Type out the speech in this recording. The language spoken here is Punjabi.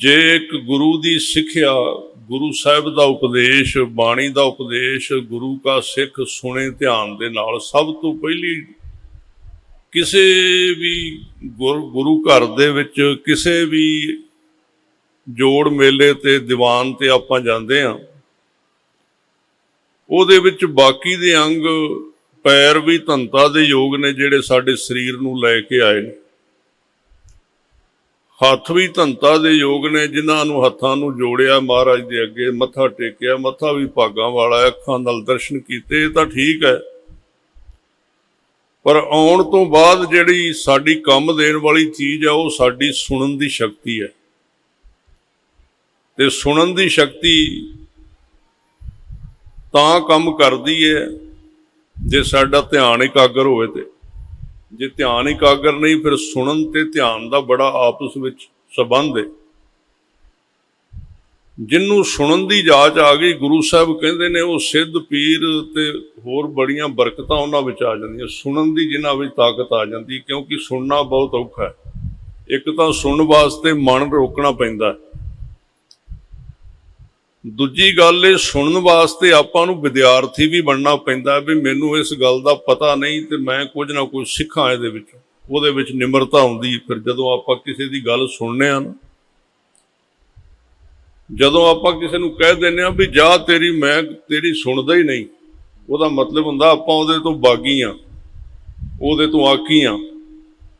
ਜੇ ਇੱਕ ਗੁਰੂ ਦੀ ਸਿੱਖਿਆ, ਗੁਰੂ ਸਾਹਿਬ ਦਾ ਉਪਦੇਸ਼, ਬਾਣੀ ਦਾ ਉਪਦੇਸ਼, ਗੁਰੂ ਕਾ ਸਿੱਖ ਸੁਣੇ ਧਿਆਨ ਦੇ ਨਾਲ ਸਭ ਤੋਂ ਪਹਿਲੀ ਕਿਸੇ ਵੀ ਗੁਰ- ਗੁਰੂ ਘਰ ਦੇ ਵਿੱਚ ਕਿਸੇ ਵੀ ਜੋੜ ਮੇਲੇ ਤੇ ਦੀਵਾਨ ਤੇ ਆਪਾਂ ਜਾਂਦੇ ਆ ਉਹਦੇ ਵਿੱਚ ਬਾਕੀ ਦੇ ਅੰਗ ਪੈਰ ਵੀ ਧੰਤਾ ਦੇ ਯੋਗ ਨੇ ਜਿਹੜੇ ਸਾਡੇ ਸਰੀਰ ਨੂੰ ਲੈ ਕੇ ਆਏ ਨੇ। ਹੱਥ ਵੀ ਧੰਤਾ ਦੇ ਯੋਗ ਨੇ, ਜਿਨ੍ਹਾਂ ਨੂੰ ਹੱਥਾਂ ਨੂੰ ਜੋੜਿਆ ਮਹਾਰਾਜ ਦੇ ਅੱਗੇ, ਮੱਥਾ ਟੇਕਿਆ, ਮੱਥਾ ਵੀ ਭਾਗਾਂ ਵਾਲਾ, ਅੱਖਾਂ ਨਾਲ ਦਰਸ਼ਨ ਕੀਤੇ, ਇਹ ਤਾਂ ਠੀਕ ਹੈ। ਪਰ ਆਉਣ ਤੋਂ ਬਾਅਦ ਜਿਹੜੀ ਸਾਡੀ ਕੰਮ ਦੇਣ ਵਾਲੀ ਚੀਜ਼ ਹੈ, ਉਹ ਸਾਡੀ ਸੁਣਨ ਦੀ ਸ਼ਕਤੀ ਹੈ। ਤੇ ਸੁਣਨ ਦੀ ਸ਼ਕਤੀ ਤਾਂ ਕੰਮ ਕਰਦੀ ਹੈ, ਜੇ ਸਾਡਾ ਧਿਆਨ ਇਕਾਗਰ ਹੋਵੇ ਤੇ। ਜੇ ਧਿਆਨ ਇਕਾਗਰ ਨਹੀਂ, ਫਿਰ ਸੁਣਨ ਤੇ ਧਿਆਨ ਦਾ ਬੜਾ ਆਪਸ ਵਿੱਚ ਸਬੰਧ ਹੈ ਜਿੰਨੂੰ ਸੁਣਨ ਦੀ ਜਾਚ ਆ ਗਈ, ਗੁਰੂ ਸਾਹਿਬ ਕਹਿੰਦੇ ਨੇ, ਉਹ ਸਿੱਧ ਪੀਰ ਤੇ ਹੋਰ ਬੜੀਆਂ ਬਰਕਤਾਂ ਉਹਨਾਂ ਵਿੱਚ ਆ ਜਾਂਦੀਆਂ। ਸੁਣਨ ਦੀ ਜਿਨ੍ਹਾਂ ਵਿੱਚ ਤਾਕਤ ਆ ਜਾਂਦੀ, ਕਿਉਂਕਿ ਸੁਣਨਾ ਬਹੁਤ ਔਖਾ ਹੈ। ਇੱਕ ਤਾਂ ਸੁਣਨ ਵਾਸਤੇ ਮਨ ਰੋਕਣਾ ਪੈਂਦਾ ਹੈ। ਦੂਜੀ ਗੱਲ ਇਹ ਸੁਣਨ ਵਾਸਤੇ ਆਪਾਂ ਨੂੰ ਵਿਦਿਆਰਥੀ ਵੀ ਬਣਨਾ ਪੈਂਦਾ ਵੀ ਮੈਨੂੰ ਇਸ ਗੱਲ ਦਾ ਪਤਾ ਨਹੀਂ ਤੇ ਮੈਂ ਕੁਝ ਨਾ ਕੁਝ ਸਿੱਖਾਂ ਇਹਦੇ ਵਿੱਚ। ਉਹਦੇ ਵਿੱਚ ਨਿਮਰਤਾ ਹੁੰਦੀ ਫਿਰ ਜਦੋਂ ਆਪਾਂ ਕਿਸੇ ਦੀ ਗੱਲ ਸੁਣਨੇ ਆ ਨਾ, ਜਦੋਂ ਆਪਾਂ ਕਿਸੇ ਨੂੰ ਕਹਿ ਦਿੰਨੇ ਆ ਵੀ ਜਾ ਤੇਰੀ ਮੈਂ ਤੇਰੀ ਸੁਣਦਾ ਹੀ ਨਹੀਂ, ਉਹਦਾ ਮਤਲਬ ਹੁੰਦਾ ਆਪਾਂ ਉਹਦੇ ਤੋਂ ਬਾਗੀ ਆ, ਉਹਦੇ ਤੋਂ ਆਕੀ ਆ।